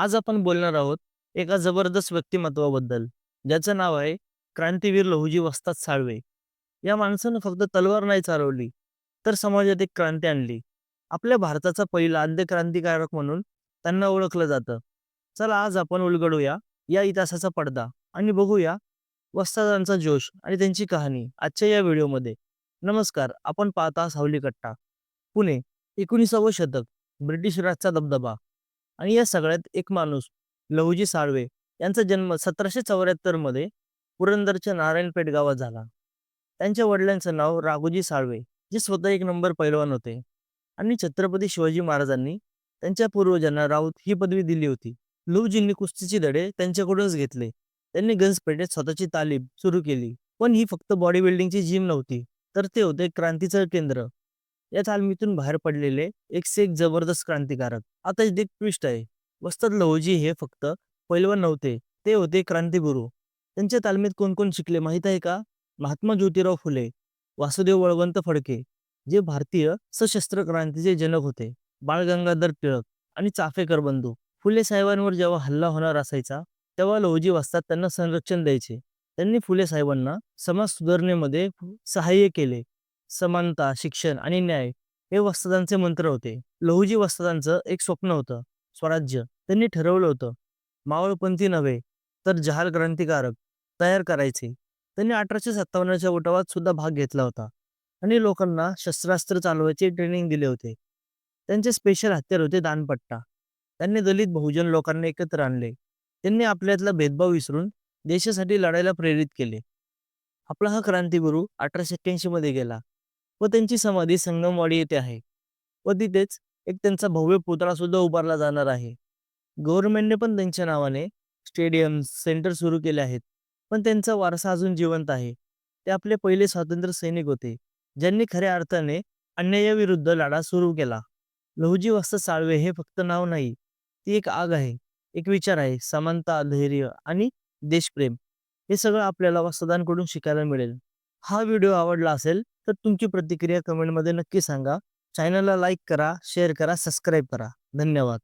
आज आपण बोलणार आहोत एका जबरदस्त व्यक्तिमत्वाबद्दल, ज्याचं नाव आहे क्रांतीवीर लहुजी वस्ताद साळवे. या माणसानं फक्त तलवार नाही चालवली, तर समाजात एक क्रांती आणली. आपल्या भारताचा पहिला आद्य क्रांतिकारक म्हणून त्यांना ओळखलं जातं. चला आज आपण उलगडूया या इतिहासाचा पडदा आणि बघूया वस्तादांचा जोश आणि त्यांची कहाणी आजच्या या व्हिडिओमध्ये. नमस्कार, आपण पाहता सावली कट्टा. पुणे, एकोणीसावं शतक, ब्रिटिश राजचा दबदबा आणि या सगळ्यात एक माणूस लहुजी साळवे यांचा जन्म सतराशे चौऱ्याहत्तरमध्ये पुरंदरच्या नारायणपेठ गावात झाला. त्यांच्या वडिलांचं नाव राघोजी साळवे, जे स्वतः एक नंबर पैलवान होते आणि छत्रपती शिवाजी महाराजांनी त्यांच्या पूर्वजांना राऊत ही पदवी दिली होती. लहुजींनी कुस्तीचे धडे त्यांच्याकडूनच घेतले. त्यांनी गंजपेठेत स्वतःची तालीम सुरू केली. पण ही फक्त बॉडी बिल्डिंगची जिम नव्हती, तर ते होते क्रांतीचं केंद्र. या तालमीतून बाहेर पडलेले एक से एक जबरदस्त क्रांतिकारक. आता इथे एक ट्विस्ट आहे. वस्ताद लहोजी हे फक्त पैलवान नव्हते, ते होते क्रांतिगुरू. त्यांच्या तालमीत कोण कोण शिकले माहीत आहे का? महात्मा ज्योतिराव फुले, वासुदेव बळवंत फडके, जे भारतीय सशस्त्र क्रांतीचे जनक होते, बाळ गंगाधर टिळक आणि चाफेकर बंधू. फुले साहेबांवर जेव्हा हल्ला होणार असायचा, तेव्हा लहोजी वस्ताद त्यांना संरक्षण द्यायचे. त्यांनी फुले साहेबांना समाज सुधारणेमध्ये सहाय्य केले. समानता, शिक्षण आणि न्याय हे वस्तादांचे मंत्र होते. लहुजी वस्तादांचं एक स्वप्न होतं, स्वराज्य. त्यांनी ठरवलं होतं, मावळपंथी नव्हे, तर जहाल क्रांतिकारक तयार करायचे. त्यांनी अठराशे सत्तावन्नच्या उठावात सुद्धा भाग घेतला होता आणि लोकांना शस्त्रास्त्र चालवायचे ट्रेनिंग दिले होते. त्यांचे स्पेशल हत्यार होते दानपट्टा. त्यांनी दलित बहुजन लोकांना एकत्र आणले. त्यांनी आपल्यातला भेदभाव विसरून देशासाठी लढायला प्रेरित केले. आपला हा क्रांतीगुरू अठराशे एक्क्याऐंशी मध्ये गेला व त्यांची समाधी संगमवाडी येथे आहे व तिथेच एक त्यांचा भव्य पुतळा सुद्धा उभारला जाणार आहे. गव्हर्नमेंटने पण त्यांच्या नावाने स्टेडियम, सेंटर सुरू केले आहेत. पण त्यांचा वारसा अजून जिवंत आहे. ते आपले पहिले स्वातंत्र्य सैनिक होते, ज्यांनी खऱ्या अर्थाने अन्यायाविरुद्ध लढा सुरू केला. लहुजी वस्त साळवे हे फक्त नाव नाही, ती एक आग आहे, एक विचार आहे, समानता, धैर्य आणि देशप्रेम. हे सगळं आपल्याला वस्तादांकडून शिकायला मिळेल. हा व्हिडिओ आवडला असेल तर तुमची प्रतिक्रिया कमेंटमध्ये नक्की सांगा. चॅनलला लाईक करा, शेअर करा, सबस्क्राईब करा. धन्यवाद.